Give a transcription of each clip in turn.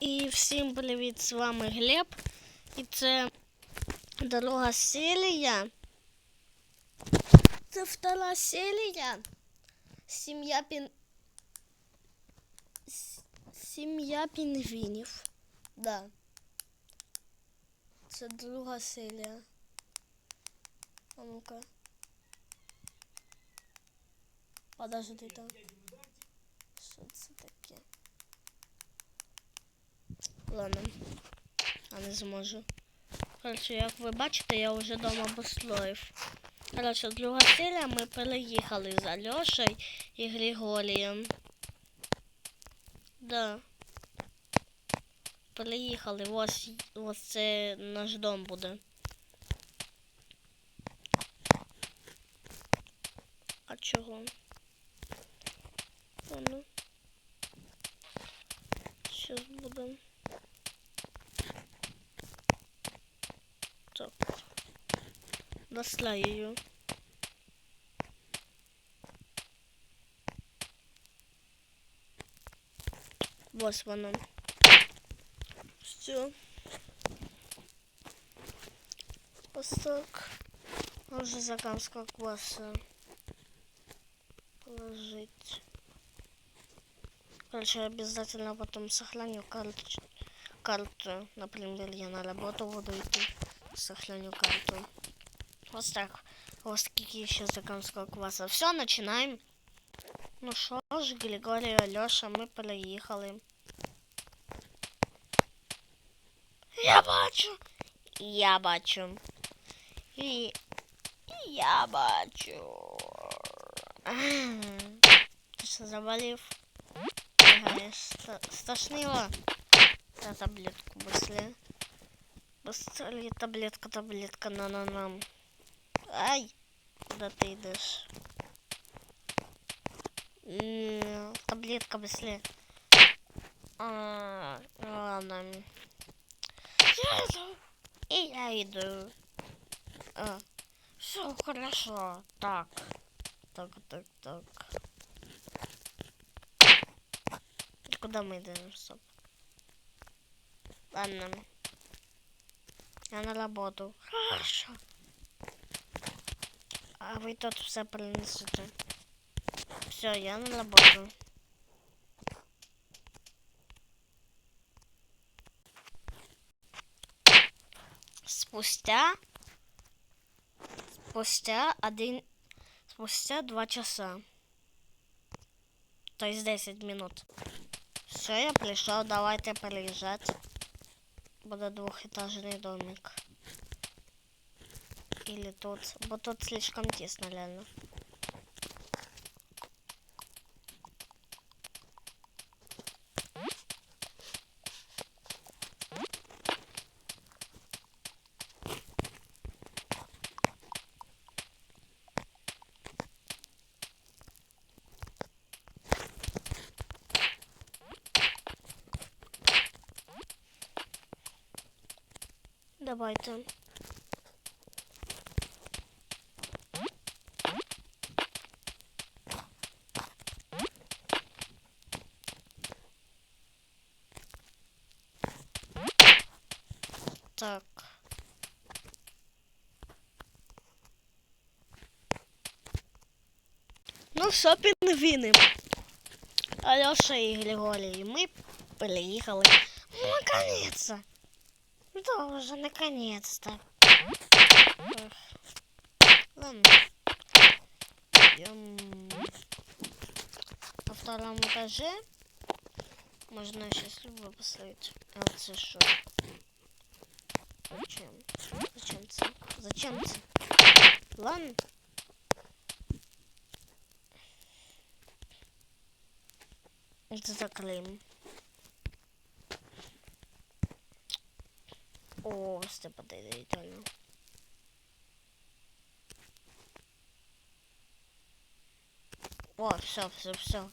І всім привіт, з вами Глеб. І це друга серія. Це втора серія. Сім'я пін... Сім'я пінгвінів. Да. Це друга серія. А ну-ка. Подожди там. Що це таке? Ладно. Я не зможу. Коротше, як ви бачите, я вже вдома построїв. Коротше, друга серія ми переїхали з Альошею і Григорієм. Да. Переїхали. Ось, ось це наш дом буде. А чого? Ладно. Сейчас будем. Наслаю. Вот воно. Все. Ось так. Уже заканского класса положить. Короче, обязательно потом сохраню карту. карту. Например, я на работу буду идти, сохраню карту. Вот так. Вот такие еще законского класса. Все, начинаем. Ну что ж, Григорий, Алеша, мы проехали. Я бачу. Я бачу. І, і я бачу. Ти що заболів? Бігаєш. Ста- Стошнило? На таблетку быстрее. Быстрее таблетка, таблетка, на на нам. Ай! Куда ты идешь? Таблетка быстрее. А, ладно. Я иду. И я иду. А, все хорошо. Так. Так, так, так. Куда мы идем, стоп? Ладно. Я на работу. Хорошо. А вы тут все принесете. Все, я на работу. Спустя спустя один спустя два часа. То есть 10 минут. Все, я пришел, давайте переезжать. Буде двухэтажный домик. Или тут. Бо тут слишком тесно, реально. Давайте. Так. Ну що, пінгвіни? Алеша і Григорій, ми приїхали. Ну, наконец-то. Да уже наконец-то. Эх. Ладно. Идем на втором этаже. Можно сейчас любого поставить. А вот это что? Зачем? Зачем это? Зачем это? Ладно. Это заклеим. О, це подойде ідеально. О, все, все, все.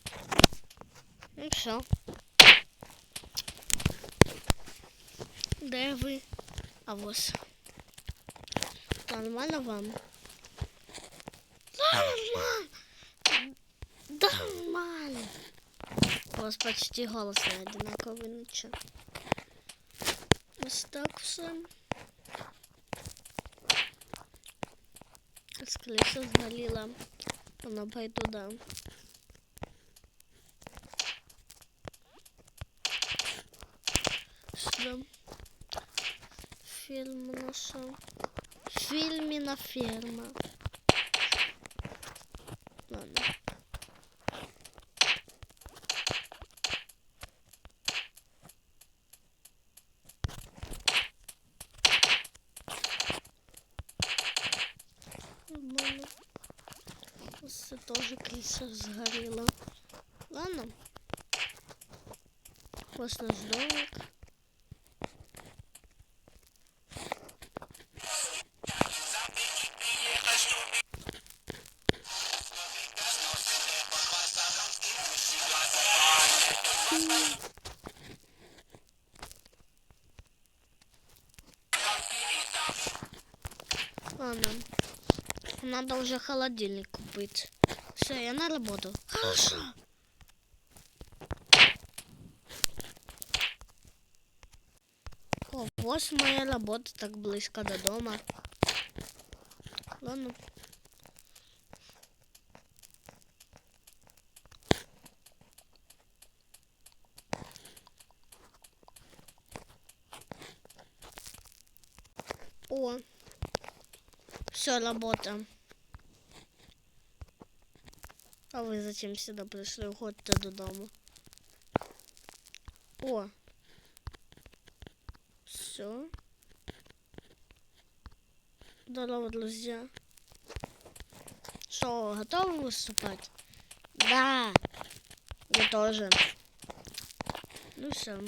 Ну все. Де ви? А ось. Нормально вам? Нормально. Нормально. У вас почти голос одинаковый, ну чё. Ось так все. Скоріше згоріла. Вона пойду да. Сюда. Фільм наша. Фільміна ферма. Це тоже крыса сгорела. Ладно. Вот наш домик. Ладно. Надо уже холодильник купить. Все, я на работу. Хорошо. О, вот моя работа так близко до дома. Ладно. О, все, работа. А ви зачем сюди прийшли? Уходьте додому. О. Все. Здорово, друзья. Что, готовы выступать? Да. Я тоже. Ну все.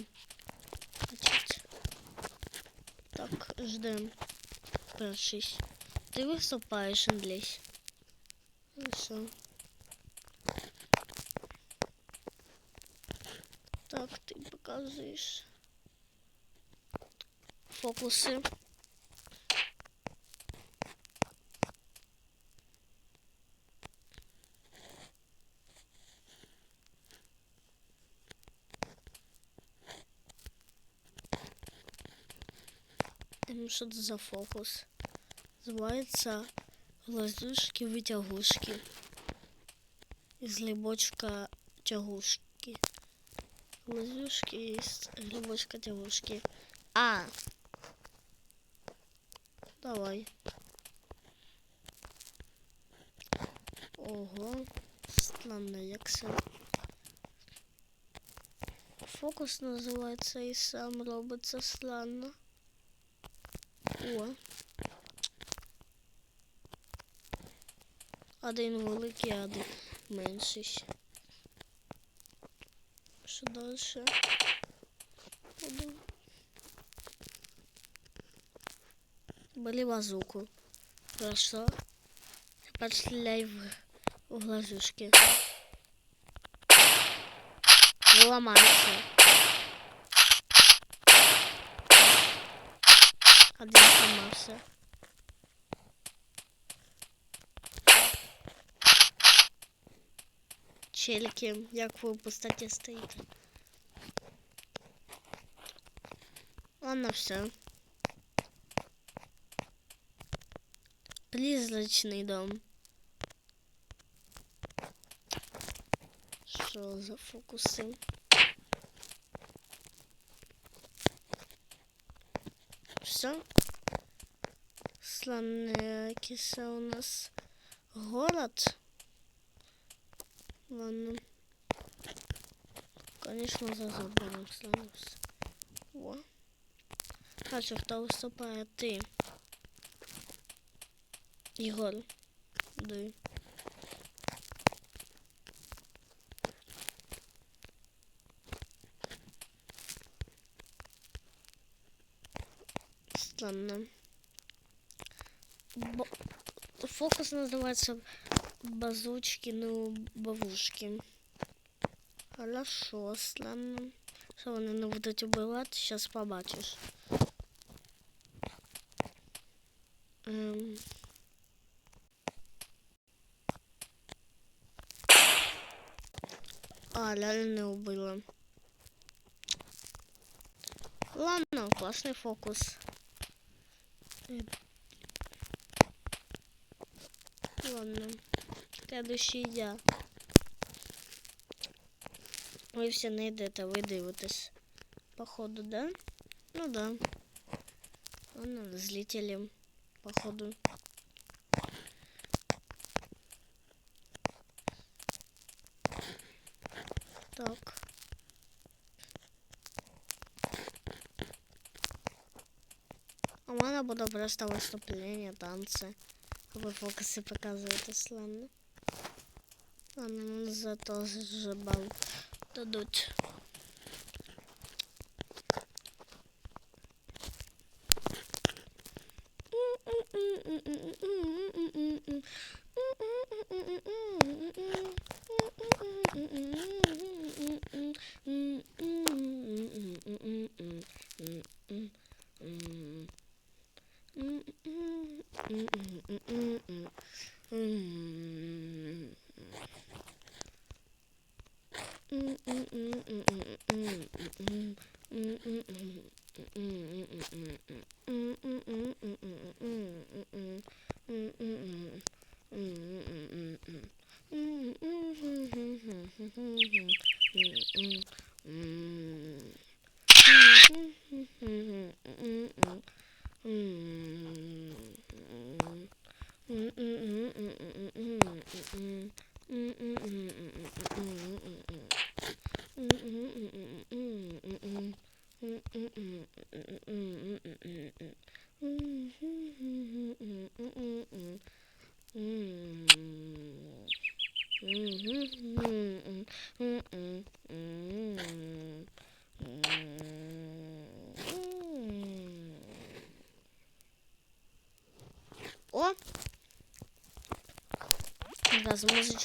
Так, ждем. Першись. Ты выступаешь, Андрей. Ну все. ты показываешь фокусы. Ем, Що це за фокус? Називається глазушки витягушки. Із глибочка тягушки. Глазушки із глибочка тягушки. А. Давай. Ого. Странно, як. Фокус називається і сам робиться странно. О. Один великий, один менший. Що дальше? Буду. Бери базуку. Хорошо. Тепер стреляй в, в глазушки. Виламайся. Один сломався. Челики, як ви в пустоті стоїте. Ладно, все. Призрачный дом. Что за фокусы? Все. Слонная киса у нас город. Ладно. Конечно, за забором слонился. О. А что, кто выступает? Ты. Ігор. Дай. Странно. Бо... Фокус называется базучки, ну, бабушки. Хорошо, странно. Що вони не будуть убивати, зараз побачиш. Ем... А, реально не убила. Ладно, классный фокус. Ладно. Следующий я. Все не йдете, ви дивитесь. Походу, да? Ну да. Ладно, взлетели. Походу. Так. А в мене буде просто виступлення, танці. Ви фокуси славно. Ладно, ну зато же бал Mm-mm. О!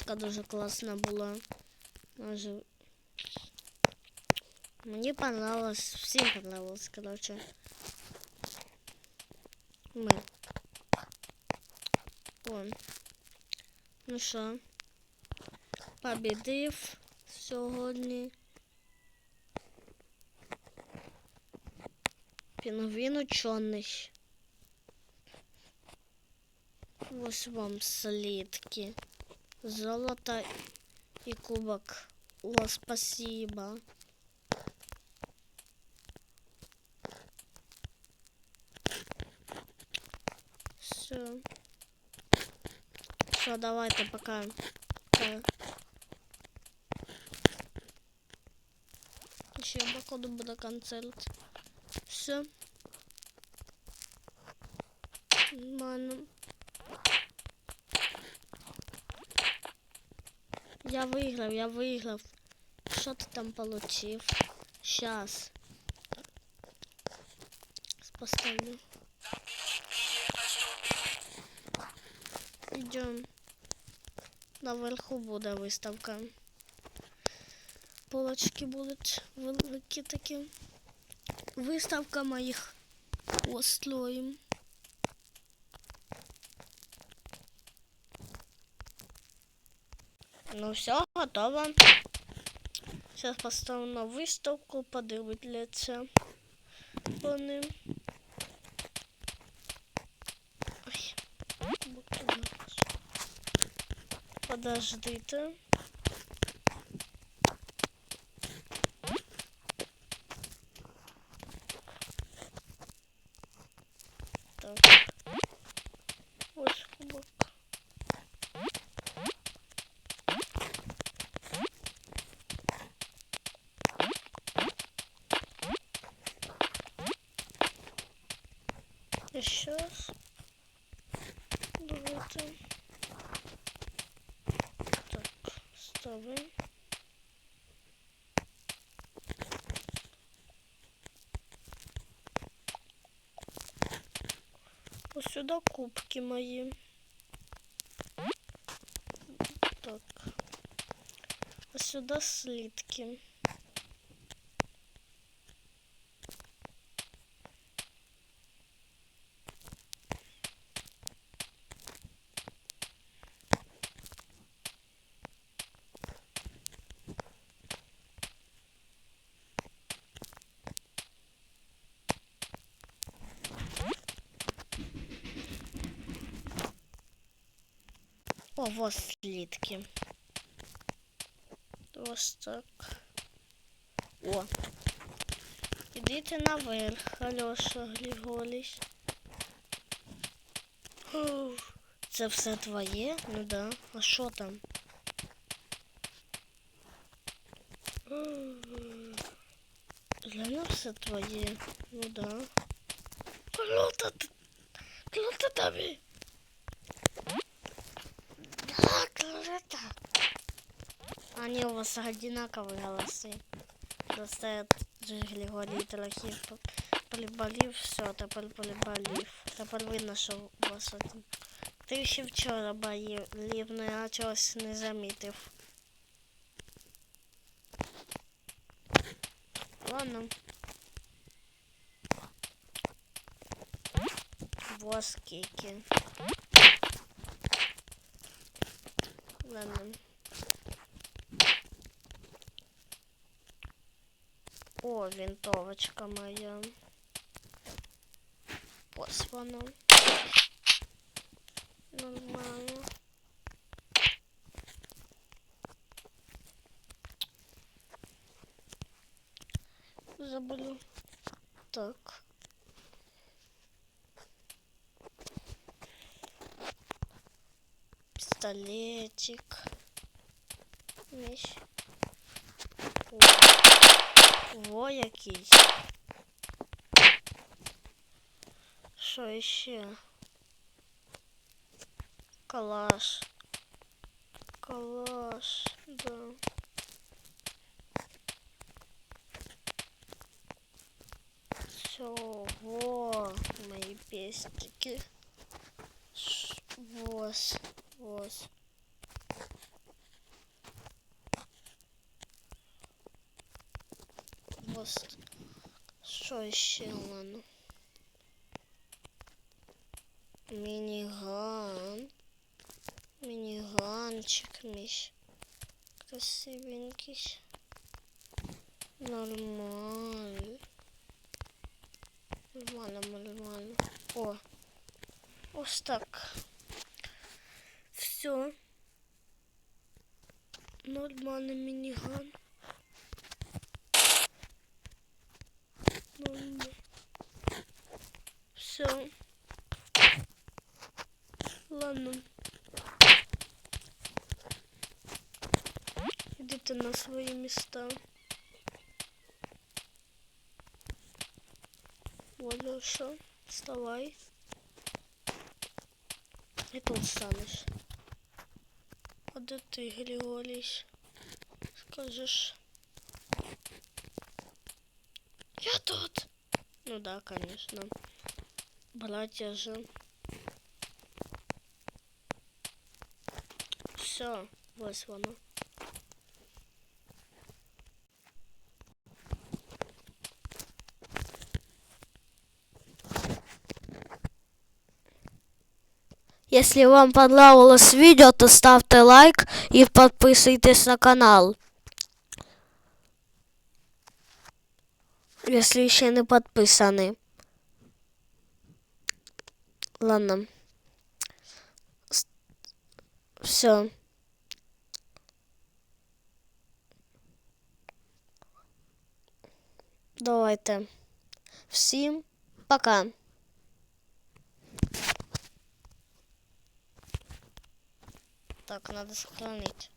Да, музичка дуже класна була. Може... Мені понравилось, всім понравилось, короче. Ми. О. Ну що? Побідив сьогодні. Пінгвін учений. Ось вам слитки. Золото и кубок. О, спасибо. Все. Все, давайте пока. пока. Ще походу буде концерт. Все. Нормально. Я выиграл, я выиграл. Что ты там получив? Сейчас. Поставлю. Идем. Наверху буде виставка. Полочки будуть великі такі. Виставка моїх остроїм. Ну все, готово. Сейчас поставлю на выставку, подивляться вони. Подождите. Так. Ось кубок. Раз. Давайте. Так, ставим. Ось сюди кубки мої. Так. Ось сюди слитки. О, слитки. Ось так. О. Ідите наверх, Альоша Григорійович. Це все твоє? Ну да. А що там? Реально все твоє? Ну да. Круто тобі! Да, круто! Они у вас одинаковые голосы. Просто этот же Григорий трохи п- приболів, все, тепер приболів. Тепер видно, що у вас один. Ти ще вчора болів, ну я чогось не замітив. Ладно. Вот скільки. Ладно. О, винтовочка моя. Послана. Нормально. Забыла. Так. Пистолетик. Меч. Во якийсь. Що ще? Калаш. Калаш, да. Все, во, мои пестики. Вос, вос. Вос. Що ще у мене? Мініган. Мініганчик мій. Красивенький. Нормально. Нормально, нормально. О. Ось так. Все. Нормальный миниган. Все. Ладно. Идите на свои места. Валюша, вставай. И тут станешь. А де ты, Григорий? Скажешь. Я тут. Ну да, конечно. Братья же. Все, вот воно. Если вам понравилось видео, то ставьте лайк и подписывайтесь на канал. Если еще не подписаны. Ладно. Все. Давайте. Всім пока. Так, надо сохранить.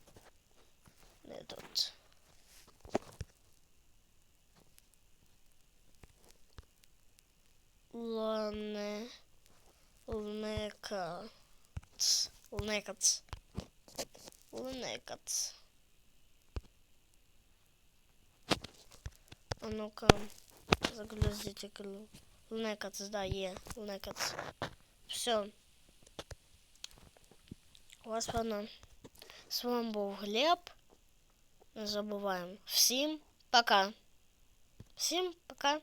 Лнекац. Лнекац. А ну-ка, загрузите клю. Лнекац, да, е. Лнекац. Все. Ось воно. З вами був Глеб. Не забуваємо. Всім пока. Всім пока.